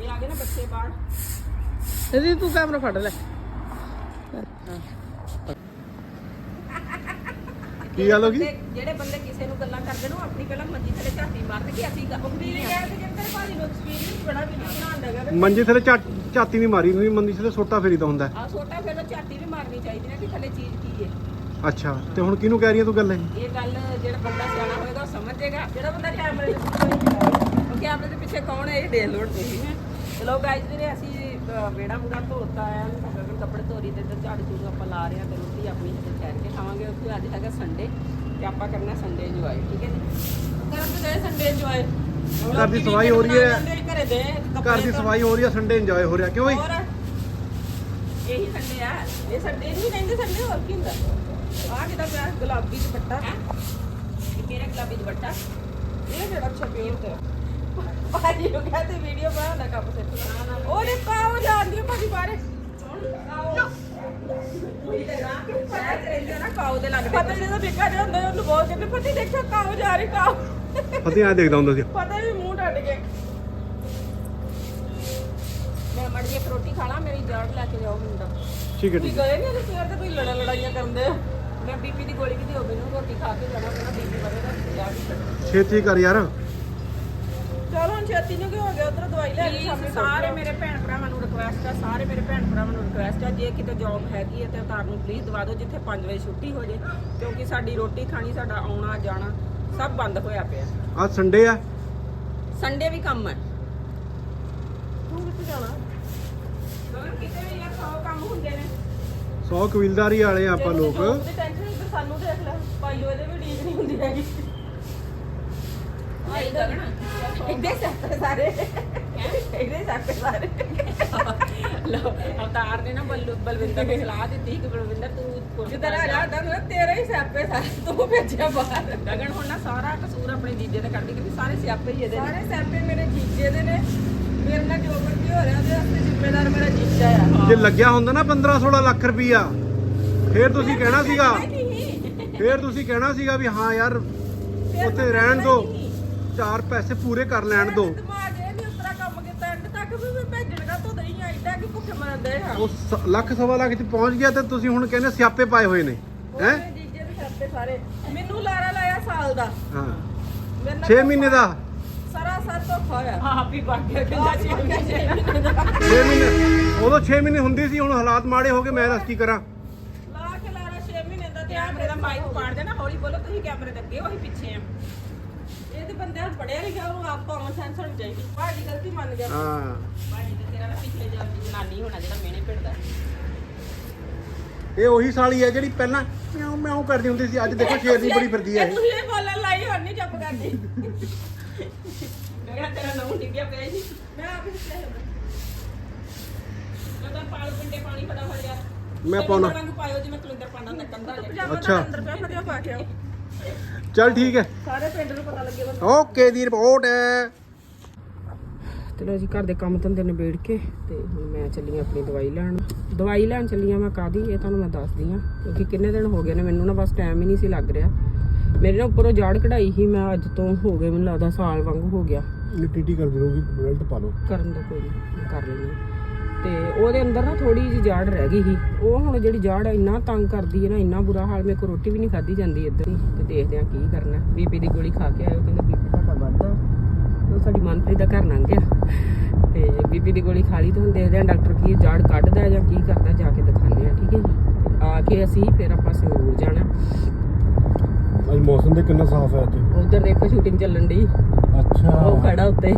[SPEAKER 1] ਇਹ ਆ ਗਏ ਨਾ ਬੱਚੇ ਬਾਹਰ।
[SPEAKER 5] ਇਹਦੀ ਤੂੰ ਕੈਮਰਾ ਫੜ ਲੈ।
[SPEAKER 4] ਕੀ ਗੱਲ ਹੋ ਗਈ?
[SPEAKER 1] ਜਿਹੜੇ ਬੰਦੇ ਕਿਸੇ ਨੂੰ ਗੱਲਾਂ ਕਰਦੇ ਨੇ ਉਹ ਆਪਣੀ ਪਹਿਲਾਂ ਮੰਜੀ ਥੱਲੇ ਝਾਤੀ ਮਾਰਨ ਕਿ ਅਸੀਂ ਉਹ ਵੀ ਕਿ ਤੇਰੇ ਭਾਜੀ ਨੂੰ ਐਕਸਪੀਰੀਅੰਸ ਬੜਾ ਵੀ ਬਣਾਉਂਦਾ ਹੈਗਾ
[SPEAKER 4] ਮੰਜੀ ਥਲੇ ਝਾ- ਝਾਤੀ ਨਹੀਂ ਮਾਰੀ ਨਹੀਂ ਮੰਜੀ ਥਲੇ ਸੋਟਾ ਫੇਰੀਦਾ ਹੁੰਦਾ। ਹੈ।
[SPEAKER 1] ਆ ਛੋਟਾ ਫਿਰ ਤਾਂ ਝਾਤੀ ਵੀ ਮਾਰਨੀ ਚਾਹੀਦੀ ਨਾ ਕਿ ਥੱਲੇ ਚੀਜ਼ ਕੀ ਹੈ
[SPEAKER 4] ਅੱਛਾ ਤੇ ਹੁਣ ਕਿਹਨੂੰ ਕਹਿ ਰਹੀ ਹੈ ਤੂੰ ਗੱਲ? ਇਹ
[SPEAKER 1] ਇਹ ਗੱਲ ਜਿਹੜਾ ਬੰਦਾ ਸਿਆਣਾ ਹੋਏਗਾ ਉਹ ਸਮਝ ਜਾਏਗਾ ਜਿਹੜਾ ਬੰਦਾ ਕੈਮਰੇ ਦੇ ਪਿੱਛੇ ਉਹ ਕੈਮਰੇ ਦੇ ਪਿੱਛੇ ਕੌਣ ਹੈ ਇਹ ਦੇਖ ਲੋੜ ਤੁਸੀਂ। ਹੈ ਚਲੋ ਗਾਇਜ਼ ਵੀਰੇ ਅਸੀਂ ਵੇੜਾ ਮੁੰਡਾ ਧੋਤਾ ਆ ਗਗਨ ਕੱਪੜੇ ਧੋਰੀ ਤੇ ਝਾੜੂ ਝੂੜੂ ਆਪਾਂ ਲਾ ਰਹੇ ਆ ਤੇ ਰੋਟੀ ਆਪਣੀ ਹਜੇ ਠਹਿਰ ਕੇ ਖਾਵਾਂਗੇ। ਉੱਥੇ ਅੱਜ ਹੈਗਾ ਸੰਡੇ ਤੇ ਆਪਾਂ ਕਰਨਾ ਸੰਡੇ ਇੰਜੋਏ ਠੀਕ ਹੈ ਜੀ? ਕਰਨ ਤੇ ਗਏ ਸੰਡੇ ਇੰਜੋਏ
[SPEAKER 4] ਘਰ ਦੀ ਸਫ਼ਾਈ ਹੋ ਰਹੀ ਹੈ।
[SPEAKER 1] ਘਰੇ ਦੇ
[SPEAKER 4] ਘਰ ਦੀ ਸਫ਼ਾਈ ਹੋ ਰਹੀ ਹੈ ਸੰਡੇ ਇੰਜੋਏ ਹੋ ਰਿਹਾ ਕਿਉਂ ਬਈ?
[SPEAKER 1] ਹੋਰ? ਇਹੀ ਸੰਡੇ ਆ। ਇਹ ਸੰਡੇ ਨਹੀਂ ਕਹਿੰਦੇ ਸੰਡੇ ਹੋਰ ਕੀ ਹੁੰਦਾ? ਆ ਕਿਦਾ ਪਿਆ? ਗੁਲਾਬੀ ਦੁਪੱਟਾ। ਇਹ ਮੇਰਾ ਗੁਲਾਬੀ ਦੁਪੱਟਾ? ਇਹ ਜਿਹੜਾ ਅੱਛਾ ਪੇਂਟ ਭਾਜੀ ਨੂੰ ਕਹਿੰਦੇ ਵੀਡੀਓ ਬਣਾਉਣਾ ਕੰਮ ਸੇ ਉਹਨੇ ਕਾਉ ਜਾਂਦੀ ਹੈ ਭਾਜੀ ਬਾਰੇ ਕਾਉ ਦੇ ਲੱਗਦੇ ਪਤਾ ਜਦੋਂ ਨਿੱਕਾ ਜਿਹਾ ਹੁੰਦਾ ਉਹਨੂੰ ਬਹੁਤ ਕਹਿੰਦੇ ਪਤੀ ਦੇਖਿਆ ਕਾਉ ਜਾ ਰਹੀ ਕਾਉ
[SPEAKER 4] ਫਤਿਹ ਆ ਦੇਖਦਾ ਹੁੰਦਾ ਸੀ।
[SPEAKER 1] ਪਤਾ ਵੀ ਮੂੰਹ ਟੱਟ ਕੇ ਮੈਂ ਮੜ ਜੇ ਰੋਟੀ ਖਾਣਾ ਮੇਰੀ ਜੜ ਲੈ ਕੇ ਜਾਓ ਮੁੰਡਾ।
[SPEAKER 4] ਠੀਕ ਹੈ
[SPEAKER 1] ਤੁਸੀਂ
[SPEAKER 4] ਠੀਕ ਹੈ।
[SPEAKER 1] ਗਏ ਨਹੀਂ ਤੇ ਸਵੇਰ ਤੇ ਕੋਈ ਲੜਾ ਲੜਾਈਆਂ ਕਰਦੇ ਮੈਂ ਬੀਪੀ ਦੀ ਗੋਲੀ ਵੀ ਦਿਓ ਮੈਨੂੰ ਰੋਟੀ ਖਾ ਕੇ ਜਾਣਾ ਪੈਣਾ ਬੀਪੀ ਵਧੇਗਾ
[SPEAKER 4] ਛੇਤੀ ਕਰ ਯਾਰ।
[SPEAKER 1] ਚਲੋ ਹੁਣ ਛੇਤੀ ਨੂੰ ਕੀ ਹੋ ਗਿਆ? ਉਧਰ ਦਵਾਈ ਲੈ ਕੇ ਸਾਹਮਣੇ ਸਾਰੇ ਮੇਰੇ ਭੈਣ ਭਰਾਵਾਂ ਨੂੰ ਰਿਕੁਐਸਟ ਆ ਸਾਰੇ ਮੇਰੇ ਭੈਣ ਭਰਾਵਾਂ ਨੂੰ ਰਿਕੁਐਸਟ ਆ ਜੇ ਕਿਤੇ ਜੌਬ ਹੈਗੀ ਹੈ ਤੇ ਉਤਾਰ ਨੂੰ ਪਲੀਜ਼ ਦਵਾ ਦਿਓ ਜਿੱਥੇ 5 ਵਜੇ ਛੁੱਟੀ ਹੋ ਜੇ ਕਿਉਂਕਿ ਸਾਡੀ ਰੋਟੀ ਖਾਣੀ ਸਾਡਾ ਆਉਣਾ ਜਾਣਾ ਸਭ ਬੰਦ ਹੋਇਆ ਪਿਆ।
[SPEAKER 4] ਅੱਜ ਸੰਡੇ ਆ?
[SPEAKER 1] ਸੰਡੇ ਵੀ ਕੰਮ ਹੈ ਤੂੰ ਕਿੱਥੇ ਜਾਣਾ? ਗਗਨ ਕਿਤੇ ਵੀ ਯਾਰ ਸੌ ਕੰਮ ਹੁੰਦੇ ਨੇ।
[SPEAKER 4] 100 ਕਬੀਲਦਾਰੀ ਵਾਲੇ ਆ ਆਪਾਂ ਲੋਕ।
[SPEAKER 1] ਟੈਨਸ਼ਨ ਇੱਧਰ ਸਾਨੂੰ ਦੇਖ ਲੈ। ਭਾਈ ਉਹਦੇ ਵੀ ਡੀਕ ਨਹੀਂ ਹੁੰਦੀ ਹੈਗੀ। ਆਈ ਗਗਨ ਇੱਦੇ ਸੱਤੇ ਸਾਰੇ ਇੱਦੇ ਸੱਤੇ ਸਾਰੇ ਲੋ ਅਵਤਾਰ ਨੇ ਨਾ ਬਲ ਬਲਵਿੰਦਰ ਨੂੰ ਸਲਾਹ ਦਿੱਤੀ ਕਿ ਬਲਵਿੰਦਰ ਤੂੰ ਜਿੱਦਾਂ ਆ ਜਾ ਤਾਂ ਤੇਰੇ ਹੀ ਸਿਆਪੇ ਸਾਰੇ ਤੂੰ ਭੇਜਿਆ ਬਾਹਰ ਗਗਨ ਹੁਣ ਨਾ ਸਾਰਾ ਕਸੂਰ ਆਪਣੇ ਜੀਜੇ ਦਾ ਕਰਦੀ ਕਿ ਸਾਰੇ ਸਿਆਪੇ ਹੀ ਇਹਦੇ ਸਾਰੇ ਸਿਆਪੇ ਮੇਰੇ ਜੀਜੇ ਦੇ ਨੇ ਮੇਰੇ ਨਾਲ ਜੋ ਮਰਜ਼ੀ ਹੋ ਰਿਹਾ ਉਹਦੇ ਵਾਸਤੇ ਜ਼ਿੰਮੇਦਾਰ ਮੇਰਾ ਜੀਜਾ ਆ
[SPEAKER 4] ਜੇ ਲੱਗਿਆ ਹੁੰਦਾ ਨਾ 15 16 ਲੱਖ ਰੁਪਈਆ ਫੇਰ ਤੁਸੀਂ ਕਹਿਣਾ ਸੀਗਾ ਫੇਰ ਤੁਸੀਂ ਕਹਿਣਾ ਸੀਗਾ ਵੀ ਹਾਂ ਯਾਰ ਉੱਥੇ ਰਹਿਣ ਦੋ। ਚਾਰ ਪੈਸੇ ਪੂਰੇ ਕਰ ਲੈਣ ਦੋ।
[SPEAKER 8] ਦਿਮਾਗ ਇਹ ਨਹੀਂ ਉਤਰਾ ਕੰਮ ਕੀਤਾ ਐਂਡ ਤੱਕ ਵੀ ਮੈਂ ਭੇਜਣ ਦਾ ਤੋਂ ਨਹੀਂ ਆਈਦਾ ਕਿ ਭੁੱਖੇ ਮਰਦੇ ਆ
[SPEAKER 4] ਉਹ ਸ- ਲੱਖ ਸਵਾ ਲੱਖ ਚ ਪਹੁੰਚ ਗਿਆ ਤੇ ਤੁਸੀਂ ਹੁਣ ਕਹਿੰਦੇ ਸਿਆਪੇ ਪਾਏ ਹੋਏ ਨੇ ਹੈ?
[SPEAKER 8] ਉਹਦੇ ਜੀਜੇ ਦੇ ਸਿਰ ਤੇ ਸਾਰੇ। ਮੈਨੂੰ ਲਾਰਾ ਲਾਇਆ ਸਾਲ ਦਾ।
[SPEAKER 4] ਹਾਂ।
[SPEAKER 8] ਮੇਰੇ ਨਾਲ
[SPEAKER 4] 6 ਮਹੀਨੇ ਦਾ?
[SPEAKER 8] ਸਾਰਾ ਸਰ ਤੋਂ ਹੋਇਆ। ਹਾਂ ਵੀ ਬਣ ਗਿਆ ਕਿੰਨਾ ਛੇ ਮਹੀਨੇ
[SPEAKER 4] 6 ਮਹੀਨੇ ਉਦੋਂ 6 ਮਹੀਨੇ ਹੁੰਦੀ ਸੀ ਹੁਣ ਹਾਲਾਤ ਮਾੜੇ ਹੋ ਗਏ ਮੈਂ ਦੱਸ ਕੀ ਕਰਾਂ?
[SPEAKER 8] ਲਾ ਕੇ ਲਾਰਾ 6 ਮਹੀਨੇ ਦਾ ਤੇ ਕੈਮਰੇ ਦਾ ਮਾਈਕ ਪਾੜ ਦੇਣਾ ਹੌਲੀ ਬੋਲੋ ਤੁਸੀਂ ਕੈਮਰੇ ਦੇ ਅੱਗੇ ਉਹੀ ਪਿੱਛੇ ਆ। ਇਹ ਤੇ ਬੰਦੇ ਨੂੰ ਪੜਿਆ ਲਿਖਿਆ ਉਹਨੂੰ ਆਪ ਕਾਮਨ ਸੈਂਸ ਹੋਣੀ ਚਾਹੀਦੀ। ਭਾਜੀ ਗਲਤੀ ਮੰਨ ਗਿਆ।
[SPEAKER 4] ਹਾਂ।
[SPEAKER 8] ਭਾਜੀ ਤੇ ਤੇਰਾ ਨਾ ਪਿਛਲੇ ਜਨਮ ਦੀ ਜਨਾਨੀ ਹੋਣਾ ਜਿਹੜਾ ਮੇਨੇ ਪਿੰਡਦਾ
[SPEAKER 4] ਇਹ ਉਹੀ ਸਾਲੀ ਹੈ ਜਿਹੜੀ ਪਹਿਲਾਂ ਮਿਆਉ ਮਿਆਉ ਕਰਦੀ ਹੁੰਦੀ ਸੀ ਅੱਜ ਦੇਖੋ ਸ਼ੇਰਨੀ ਬੜੀ ਫਿਰਦੀ ਹੈ ਇਹ
[SPEAKER 8] ਤੁਸੀਂ ਇਹ ਬੋਲਣ ਲਾਈ ਹੁਣ ਨਹੀਂ ਚੁੱਪ ਕਰਦੀ। ਮੇਰਾ ਤੇਰਾ ਨਾਮ ਡਿੱਗਿਆ ਪਿਆ ਜੀ ਮੈਂ ਆਪ ਹੀ ਸਿੱਖਿਆ ਮੈਂ ਤਾਂ ਪਾਲ ਪਿੰਡੇ ਪਾਣੀ ਫਟਾਫਟ ਯਾਰ
[SPEAKER 4] ਮੈਂ ਪਾਉਣਾ।
[SPEAKER 8] ਪਾਇਓ ਜਿਵੇਂ ਕਲਿੰਦਰ ਪਾਣਾ ਨਾ ਕੰਦਾ ਜਿਹਾ
[SPEAKER 4] ਅੱਛਾ।
[SPEAKER 8] ਅੰਦਰ ਪਿਆ ਫਟਿਆ ਪਾ ਕੇ ਆਓ।
[SPEAKER 4] ਚੱਲ ਠੀਕ ਹੈ।
[SPEAKER 8] ਸਾਰੇ ਪਿੰਡ ਨੂੰ ਪਤਾ ਲੱਗੇ ਬਸ
[SPEAKER 4] ਓਕੇ ਦੀ ਰਿਪੋਰਟ ਹੈ।
[SPEAKER 1] ਚਲੋ ਜੀ ਘਰ ਦੇ ਕੰਮ ਧੰਦੇ ਨਿਬੇੜ ਕੇ ਤੇ ਹੁਣ ਮੈਂ ਚੱਲੀ ਆਂ ਆਪਣੀ ਦਵਾਈ ਲੈਣ। ਦਵਾਈ ਲੈਣ ਚੱਲੀ ਆਂ ਮੈਂ ਕਾਦੀ ਇਹ ਤੁਹਾਨੂੰ ਮੈਂ ਦੱਸਦੀ ਆਂ। ਕਿਉਂਕਿ ਕਿੰਨੇ ਦਿਨ ਹੋ ਗਏ ਨੇ ਮੈਨੂੰ ਨਾ ਬਸ ਟਾਈਮ ਹੀ ਨਹੀਂ ਸੀ ਲੱਗ ਰਿਹਾ। ਮੇਰੇ ਨਾਲ ਉੱਪਰੋਂ ਜਾੜ ਕਢਾਈ ਸੀ ਮੈਂ ਅੱਜ ਤੋਂ ਹੋ ਗਏ ਮੈਨੂੰ ਲੱਗਦਾ ਸਾਲ ਵਾਂਗੂ ਹੋ ਗਿਆ।
[SPEAKER 4] ਟੀਟੀ ਕਰ ਦਿਓਗੀ ਬੈਲਟ ਪਾ ਲਓ।
[SPEAKER 1] ਕਰਨ ਦਾ ਕੋਈ ਨਹੀਂ ਕਰ ਹਾਂ। ਤੇ ਉਹਦੇ ਅੰਦਰ ਨਾ ਥੋੜੀ ਜਿਹੀ ਜਾੜ ਰਹਿ ਗਈ ਸੀ। ਉਹ ਹੁਣ ਜਿਹੜੀ ਜਾੜ ਆ ਇੰਨਾ ਤੰਗ ਕਰਦੀ ਹੈ ਨਾ ਇੰਨਾ ਬੁਰਾ ਹਾਲ ਮੇਰੇ ਕੋਲ ਰੋਟੀ ਵੀ ਨਹੀਂ ਖਾਧੀ ਜਾਂਦੀ ਇੱਧਰ ਹੀ ਤੇ ਦੇਖਦੇ ਆ ਕੀ ਕਰਨਾ। ਬੀਪੀ ਦੀ ਗੋਲੀ ਖਾ ਕੇ ਆਇਓ ਕਹਿੰਦੇ ਬੀਪੀ ਤੁਹਾਡਾ ਵੱਧਦਾ ਉਹ ਸਾਡੀ ਮਨਪ੍ਰੀਤ ਦਾ ਘਰ ਲੰਘ ਗਿਆ। ਤੇ ਬੀਪੀ ਦੀ ਗੋਲੀ ਖਾ ਲਈ ਤੇ ਹੁਣ ਦੇਖਦੇ ਆ ਡਾਕਟਰ ਕੀ ਜਾੜ ਕੱਢਦਾ ਜਾਂ ਕੀ ਕਰਦਾ ਜਾ ਕੇ ਦਿਖਾਉਂਦੇ ਆ ਠੀਕ ਹੈ ਜੀ? ਆ ਕੇ ਅਸੀਂ ਫਿਰ ਆਪਾਂ ਸੰਗਰੂਰ ਜਾਣਾ।
[SPEAKER 4] ਅੱਜ ਮੌਸਮ ਦੇ ਕਿੰਨਾ ਸਾਫ਼ ਹੈ ਅੱਜ
[SPEAKER 1] ਉਧਰ ਦੇਖੋ ਸ਼ੂਟਿੰਗ ਚੱਲਣ ਦੀ
[SPEAKER 4] ਅੱਛਾ।
[SPEAKER 1] ਉਹ ਖੜਾ ਉੱਤੇ।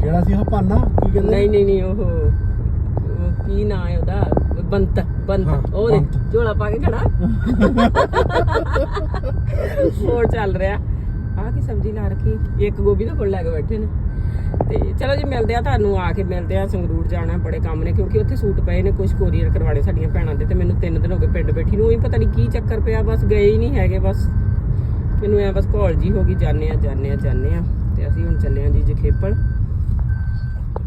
[SPEAKER 4] ਕਿਹੜਾ ਸੀ ਉਹ ਪਾਨਾ ਕੀ ਕਹਿੰਦੇ
[SPEAKER 1] ਨਹੀਂ ਨਹੀਂ ਨਹੀਂ ਉਹ ਉਹ ਕੀ ਨਾਂ ਹੈ ਉਹਦਾ? ਬੰਤ
[SPEAKER 4] ਹਾਂ,
[SPEAKER 1] ਬੰਤ ਉਹ ਦੇ
[SPEAKER 4] ਬੰਤ।
[SPEAKER 1] ਝੋਲਾ ਪਾ ਕੇ ਖੜਾ। ਹੋਰ ਚੱਲ ਰਿਹਾ। ਆ ਕੀ ਸਬਜ਼ੀ ਲਾ ਰੱਖੀ? ਇੱਕ ਗੋਭੀ ਦਾ ਫੁੱਲ ਲੈ ਕੇ ਬੈਠੇ ਨੇ। ਤੇ ਚਲੋ ਜੀ ਮਿਲਦੇ ਆ ਤੁਹਾਨੂੰ ਆ ਕੇ ਮਿਲਦੇ ਆ ਸੰਗਰੂਰ ਜਾਣਾ ਬੜੇ ਕੰਮ ਨੇ ਕਿਉਂਕਿ ਉੱਥੇ ਸੂਟ ਪਏ ਨੇ ਕੁਝ ਕੋਰੀਅਰ ਕਰਵਾਣੇ ਸਾਡੀਆਂ ਭੈਣਾਂ ਦੇ ਤੇ ਮੈਨੂੰ ਤਿੰਨ ਦਿਨ ਹੋ ਗਏ ਪਿੰਡ ਬੈਠੀ ਨੂੰ। ਹੀ ਪਤਾ ਨਹੀਂ ਕੀ ਚੱਕਰ ਪਿਆ ਬਸ ਗਏ ਹੀ ਨਹੀਂ ਹੈਗੇ ਬਸ। ਮੈਨੂੰ ਐ ਬਸ ਘੋਲ ਜੀ ਹੋ ਗਈ ਜਾਣੇ ਆ ਜਾਣੇ ਆ ਜਾਣੇ ਆ। ਤੇ ਅਸੀਂ ਹੁਣ ਚੱਲੇ ਆ ਜੀ ਜਖੇਪਲ।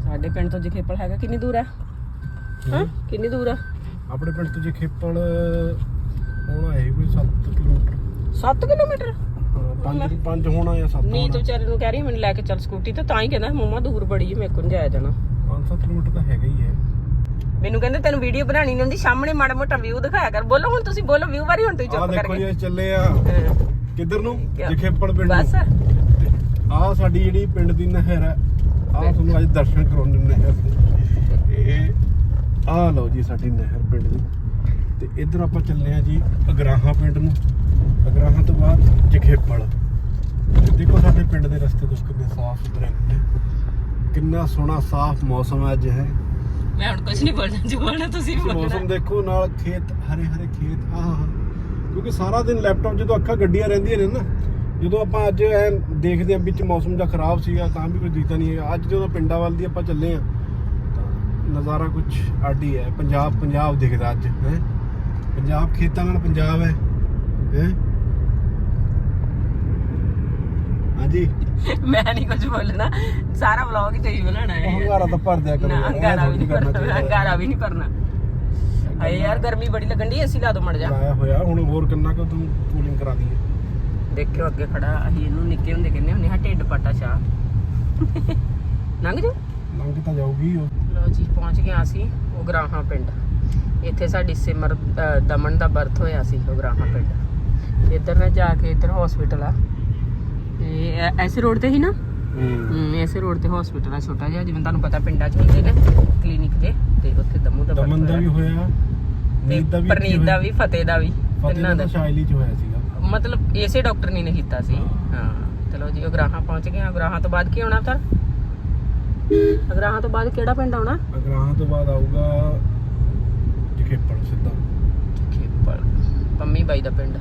[SPEAKER 1] ਸਾਡੇ ਪਿੰਡ ਤੋਂ ਜਖੇਪਲ ਹੈਗਾ ਕਿੰਨੀ ਦੂਰ ਹੈ? ਹਾਂ। ਕਿੰਨੀ ਦੂਰ ਆ?
[SPEAKER 4] ਆਪਣੇ ਪਿੰਡ ਤੋਂ ਜੇ ਖੇਪਲ ਹੋਣਾ ਹੈ ਕੋਈ 7 ਕਿਲੋਮੀਟਰ।
[SPEAKER 1] 7 ਕਿਲੋਮੀਟਰ?
[SPEAKER 4] ਹਾਂ 5 5 ਹੋਣਾ ਜਾਂ 7
[SPEAKER 1] ਨੀਤ ਵਿਚਾਰੇ ਨੂੰ ਕਹਿ ਰਹੀ ਮੈਨੂੰ ਲੈ ਕੇ ਚੱਲ ਸਕੂਟੀ ਤੇ ਤਾਂ ਹੀ ਕਹਿੰਦਾ ਮੰਮਾ ਦੂਰ ਬੜੀ ਹੈ ਮੇਰੇ ਕੋਲ ਜਾਇਆ ਜਾਣਾ।
[SPEAKER 4] 5-7 ਕਿਲੋਮੀਟਰ ਤਾਂ ਹੈਗਾ ਹੀ ਹੈ।
[SPEAKER 1] ਮੈਨੂੰ ਕਹਿੰਦੇ ਤੈਨੂੰ ਵੀਡੀਓ ਬਣਾਣੀ ਨਹੀਂ ਹੁੰਦੀ ਸਾਹਮਣੇ ਮਾੜਾ ਮੋਟਾ ਵਿਊ ਦਿਖਾਇਆ ਕਰ। ਬੋਲੋ ਹੁਣ ਤੁਸੀਂ ਬੋਲੋ ਵਿਊ ਬਾਰੇ ਹੁਣ ਤੁਸੀਂ ਚੁੱਪ
[SPEAKER 4] ਦੇਖੋ
[SPEAKER 1] ਕਰਕੇ।
[SPEAKER 4] ਜੀ ਅਸੀਂ ਚੱਲੇ ਆ। ਕਿੱਧਰ ਨੂੰ? ਜਖੇਪਲ ਪਿੰਡ
[SPEAKER 1] ਬਸ।
[SPEAKER 4] ਆ ਸਾਡੀ ਜਿਹੜੀ ਪਿੰਡ ਦੀ ਨਹਿਰ ਹੈ ਆ ਤੁਹਾਨੂੰ ਅੱਜ ਦਰਸ਼ਨ ਕਰਾਉਣ ਨਹਿਰ ਦੇ। ਇਹ ਆ ਲਓ ਜੀ ਸਾਡੀ ਨਹਿਰ ਪਿੰਡ ਦੀ। ਤੇ ਇੱਧਰ ਆਪਾਂ ਚੱਲੇ ਆ ਜੀ ਅਗਰਾਹਾਂ ਪਿੰਡ ਨੂੰ। ਅਗਰਾਹਾਂ ਤੋਂ ਬਾਅਦ ਜਖੇਪਲ। ਦੇਖੋ ਸਾਡੇ ਪਿੰਡ ਦੇ ਰਸਤੇ ਤੋਂ ਕਿੰਨੇ ਸਾਫ਼ ਸੁਥਰੇ ਨੇ। ਕਿੰਨਾ ਸੋਹਣਾ ਸਾਫ਼ ਮੌਸਮ ਹੈ ਅੱਜ ਹੈ।
[SPEAKER 1] ਮੈਂ ਹੁਣ ਕੁਝ ਨਹੀਂ ਬੋਲਣਾ ਜੋ ਬੋਲਣਾ ਤੁਸੀਂ
[SPEAKER 4] ਤੁਸੀਂ ਮੌਸਮ ਦੇਖੋ ਨਾਲ ਖੇਤ ਹਰੇ ਹਰੇ ਖੇਤ ਆਹ ਕਿਉਂਕਿ ਸਾਰਾ ਦਿਨ ਲੈਪਟਾਪ ਜਦੋਂ ਅੱਖਾਂ ਗੱਡੀਆਂ ਰਹਿੰਦੀਆਂ ਨੇ ਨਾ ਜਦੋਂ ਆਪਾਂ ਅੱਜ ਐ ਦੇਖਦੇ ਆ ਵਿੱਚ ਮੌਸਮ ਦਾ ਖਰਾਬ ਸੀਗਾ ਤਾਂ ਵੀ ਕੋਈ ਦਿਖਦਾ ਨਹੀਂ ਹੈਗਾ। ਅੱਜ ਜਦੋਂ ਪਿੰਡਾਂ ਵੱਲ ਦੀ ਆਪਾਂ ਚੱਲੇ ਆ ਤਾਂ ਨਜ਼ਾਰਾ ਕੁਝ ਅੱਡ ਹੀ ਹੈ। ਪੰਜਾਬ ਪੰਜਾਬ ਦਿਖਦਾ ਅੱਜ ਹੈ? ਪੰਜਾਬ ਖੇਤਾਂ ਨਾਲ ਪੰਜਾਬ ਹੈ ਹੈ? ਹਾਂਜੀ?
[SPEAKER 1] ਮੈਂ ਨਹੀਂ ਕੁਝ ਬੋਲਣਾ। ਸਾਰਾ ਵਲੌਗ ਹੀ ਤੁਸੀਂ ਬਣਾਉਣਾ ਹੈ।
[SPEAKER 4] ਹੰਗਾਰਾ ਤਾਂ ਭਰ ਦਿਆ ਕਰੋ।
[SPEAKER 1] ਹੰਗਾਰਾ ਵੀ ਨਹੀਂ
[SPEAKER 4] ਕਰਨਾ।
[SPEAKER 1] ਹੰਗਾਰਾ ਵੀ ਨਹੀਂ ਭਰਨਾ। ਅਏ ਯਾਰ ਗਰਮੀ ਬੜੀ ਲੱਗਣ ਦੀ ਏਸੀ ਲਾ ਦੋ ਮੜ ਜਾ
[SPEAKER 4] ਲਾਇਆ ਹੋਇਆ ਹੁਣ ਹੋਰ ਕਿੰਨਾ ਕੁ ਤੂੰ ਕੂਲਿੰਗ ਕਰਾ ਦਈਏ।
[SPEAKER 1] ਦੇਖਿਓ ਅੱਗੇ ਖੜਾ ਅਸੀਂ ਇਹਨੂੰ ਨਿੱਕੇ ਹੁੰਦੇ ਕਹਿੰਦੇ ਹੁੰਦੇ ਹਾਂ ਢਿੱਡ ਪਾਟਾ ਸ਼ਾਹ। ਲੰਘ ਜਾ
[SPEAKER 4] ਲੰਘ ਤਾਂ ਜਾਊਗੀ ਉਹ।
[SPEAKER 1] ਲੋ ਜੀ ਪਹੁੰਚ ਗਏ ਅਸੀਂ ਉਗਰਾਹਾਂ ਪਿੰਡ। ਇੱਥੇ ਸਾਡੀ ਸਿਮਰ ਦਮਨ ਦਾ ਬਰਥ ਹੋਇਆ ਸੀ ਉਗਰਾਹਾਂ ਪਿੰਡ। ਇੱਧਰ ਨਾ ਜਾ ਕੇ ਇੱਧਰ ਹਸਪੀਟਲ ਆ। ਇਹ ਐਸੇ ਰੋਡ ਤੇ ਹੀ ਨਾ?
[SPEAKER 4] ਹੂੰ।
[SPEAKER 1] ਐਸੇ ਰੋਡ ਤੇ ਹਸਪੀਟਲ ਆ ਛੋਟਾ ਜਿਹਾ ਜਿਵੇਂ ਤੁਹਾਨੂੰ ਪਤਾ ਪਿੰਡਾਂ 'ਚ ਹੁੰਦੇ ਨੇ ਕਲੀਨਿਕ ਦੇ। ਤੇ ਉੱਥੇ ਦਮੂ ਦਾ
[SPEAKER 4] ਦਮਨ ਦਾ। ਵੀ ਹੋਇਆ।
[SPEAKER 1] ਤੇ
[SPEAKER 4] ਨੀਤ ਦਾ ਵੀ
[SPEAKER 1] ਪਰਨੀਤ ਦਾ ਵੀ ਫਤਿਹ ਦਾ ਵੀ ਤਿੰਨਾਂ
[SPEAKER 4] ਦਾ
[SPEAKER 1] ਦਾ।
[SPEAKER 4] ਸ਼ਾਇਲੀ ਚ ਹੋਇਆ ਸੀਗਾ।
[SPEAKER 1] ਮਤਲਬ ਇਸੇ ਡਾਕਟਰ ਨੇ ਨੇ ਕੀਤਾ ਸੀ। ਹਾਂ। ਚਲੋ ਜੀ ਉਗਰਾਹਾਂ ਪਹੁੰਚ ਗਏ। ਹਾਂ ਉਗਰਾਹਾਂ ਤੋਂ ਬਾਅਦ ਕੀ ਆਉਣਾ ਫਿਰ ਉਗਰਾਹਾਂ ਤੋਂ ਬਾਅਦ ਕਿਹੜਾ ਪਿੰਡ ਆਉਣਾ?
[SPEAKER 4] ਅਗਰਾਹਾਂ ਤੋਂ ਬਾਅਦ ਆਊਗਾ ਜਖੇਪੜ ਸਿੱਧਾ।
[SPEAKER 1] ਖੇਪਲ ਪੰਮੀ ਬਾਈ ਦਾ ਪਿੰਡ।